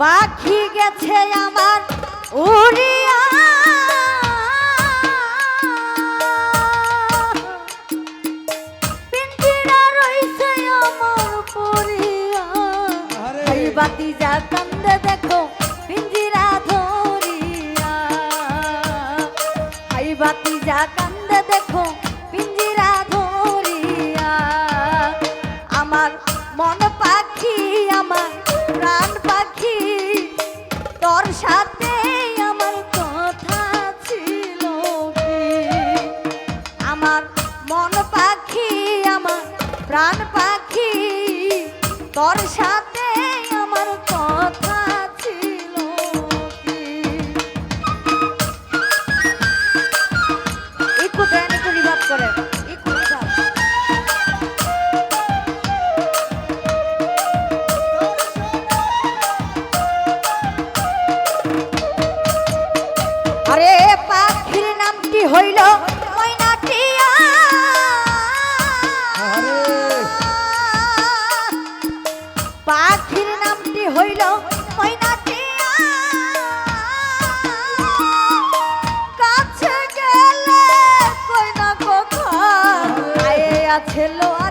পাখি গেছে আমার উড়িয়া। বাতি যা কান্দে দেখো পিঞ্জিরা ধরিয়া। আই বাতি যা কান্দে দেখো পিঞ্জিরা ধরিয়া। আমার মন পাখি আমার প্রাণ পাখি তোর সাথে আমার কথা ছিল একটু দেন একটু রিভাব করে। আরে পাখির ছেলো